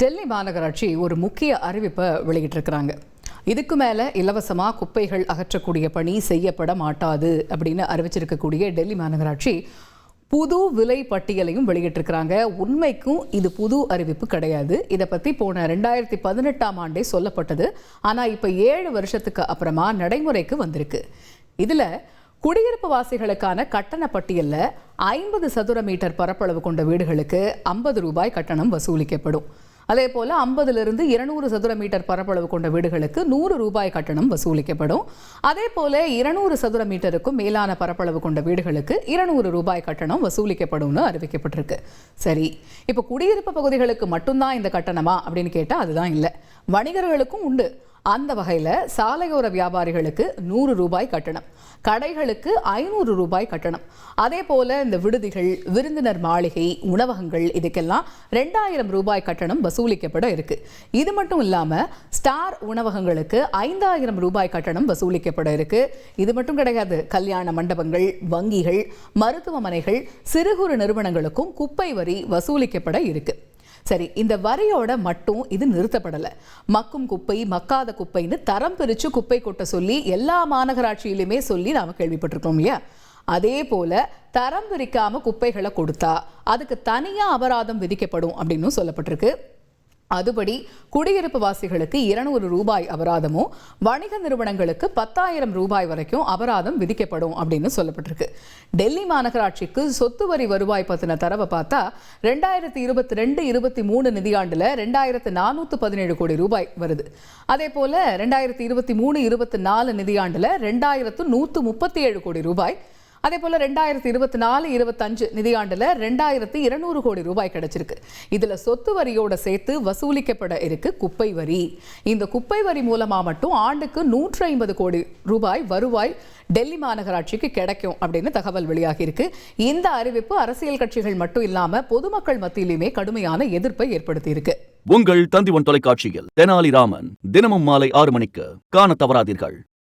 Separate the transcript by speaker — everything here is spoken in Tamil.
Speaker 1: டெல்லி மாநகராட்சி ஒரு முக்கிய அறிவிப்பை வெளியிட்டிருக்கிறாங்க. இதுக்கு மேலே இலவசமாக குப்பைகள் அகற்றக்கூடிய பணி செய்யப்பட மாட்டாது அப்படின்னு அறிவிச்சிருக்கக்கூடிய டெல்லி மாநகராட்சி புது விலை பட்டியலையும் வெளியிட்டிருக்கிறாங்க. உண்மைக்கும் இது புது அறிவிப்பு கிடையாது. இதை பற்றி போன ரெண்டாயிரத்தி பதினெட்டாம் ஆண்டே சொல்லப்பட்டது. ஆனால் இப்போ ஏழு வருஷத்துக்கு அப்புறமா நடைமுறைக்கு வந்திருக்கு. இதில் குடியிருப்பு வாசிகளுக்கான கட்டண பட்டியலில் ஐம்பது சதுர மீட்டர் பரப்பளவு கொண்ட வீடுகளுக்கு ஐம்பது ரூபாய் கட்டணம் வசூலிக்கப்படும். அதே போல் ஐம்பதுலேருந்து இருநூறு சதுர மீட்டர் பரப்பளவு கொண்ட வீடுகளுக்கு நூறு ரூபாய் கட்டணம் வசூலிக்கப்படும். அதே போல இருநூறு சதுர மீட்டருக்கும் மேலான பரப்பளவு கொண்ட வீடுகளுக்கு இருநூறு ரூபாய் கட்டணம் வசூலிக்கப்படும்னு அறிவிக்கப்பட்டிருக்கு. சரி இப்போ குடியிருப்பு பகுதிகளுக்கு மட்டும்தான் இந்த கட்டணமா அப்படின்னு கேட்டால் அதுதான் இல்லை. வணிகர்களுக்கும் உண்டு. அந்த வகையில் சாலையோர வியாபாரிகளுக்கு நூறு ரூபாய் கட்டணம் கடைகளுக்கு ஐநூறு ரூபாய் கட்டணம். அதே போல இந்த விடுதிகள் விருந்தினர் மாளிகை உணவகங்கள் இதுக்கெல்லாம் ரெண்டாயிரம் ரூபாய் கட்டணம் வசூலிக்கப்பட இருக்கு. இது மட்டும் இல்லாமல் ஸ்டார் உணவகங்களுக்கு ஐந்தாயிரம் ரூபாய் கட்டணம் வசூலிக்கப்பட இருக்கு. இது மட்டும் கிடையாது கல்யாண மண்டபங்கள் வங்கிகள் மருத்துவமனைகள் சிறு குறு நிறுவனங்களுக்கும் குப்பை வரி வசூலிக்கப்பட இருக்கு. சரி இந்த வரியோட மட்டும் இது நிறுத்தப்படலை. மக்கும் குப்பை மக்காத குப்பைன்னு தரம் பிரித்து குப்பை கொட்ட சொல்லி எல்லா மாநகராட்சியிலுமே சொல்லி நாம் கேள்விப்பட்டிருக்கோம் இல்லையா? அதே போல தரம் பிரிக்காம குப்பைகளை கொடுத்தா அதுக்கு தனியா அபராதம் விதிக்கப்படும் அப்படின்னு சொல்லப்பட்டிருக்கு. அதுபடி குடியிருப்பு வாசிகளுக்கு இருநூறு ரூபாய் அபராதமும் வணிக நிறுவனங்களுக்கு பத்தாயிரம் ரூபாய் வரைக்கும் அபராதம் விதிக்கப்படும் அப்படின்னு சொல்லப்பட்டிருக்கு. டெல்லி மாநகராட்சிக்கு சொத்து வரி வருவாய் பத்தின தரவை பார்த்தா ரெண்டாயிரத்தி இருபத்தி ரெண்டு இருபத்தி மூணு நிதியாண்டுல ரெண்டாயிரத்து நானூற்று பதினேழு கோடி ரூபாய் வருது. அதே போல ரெண்டாயிரத்தி இருபத்தி மூணு இருபத்தி நாலு நிதியாண்டுல ரெண்டாயிரத்து நூற்று முப்பத்தி ஏழு கோடி ரூபாய் அதே போல ரெண்டாயிரத்தி இருபத்தி நாலு இருபத்தஞ்சு நிதியாண்டுல ரெண்டாயிரத்தி இருநூறு கோடி ரூபாய் கிடைச்சிருக்கு. இதுல சொத்து வரியோட சேர்த்து வசூலிக்கப்பட இருக்கு குப்பை வரி. இந்த குப்பை வரி மூலமாக மட்டும் ஆண்டுக்கு நூற்றி ஐம்பது கோடி ரூபாய் வருவாய் டெல்லி மாநகராட்சிக்கு கிடைக்கும் அப்படின்னு தகவல் வெளியாகி இருக்கு. இந்த அறிவிப்பு அரசியல் கட்சிகள் மட்டும் இல்லாமல் பொதுமக்கள் மத்தியிலுமே கடுமையான எதிர்ப்பை ஏற்படுத்தி இருக்கு.
Speaker 2: உங்கள் தந்திவன் தொலைக்காட்சியில் தெனாலிராமன் தினமும் மாலை ஆறு மணிக்கு காண தவறாதீர்கள்.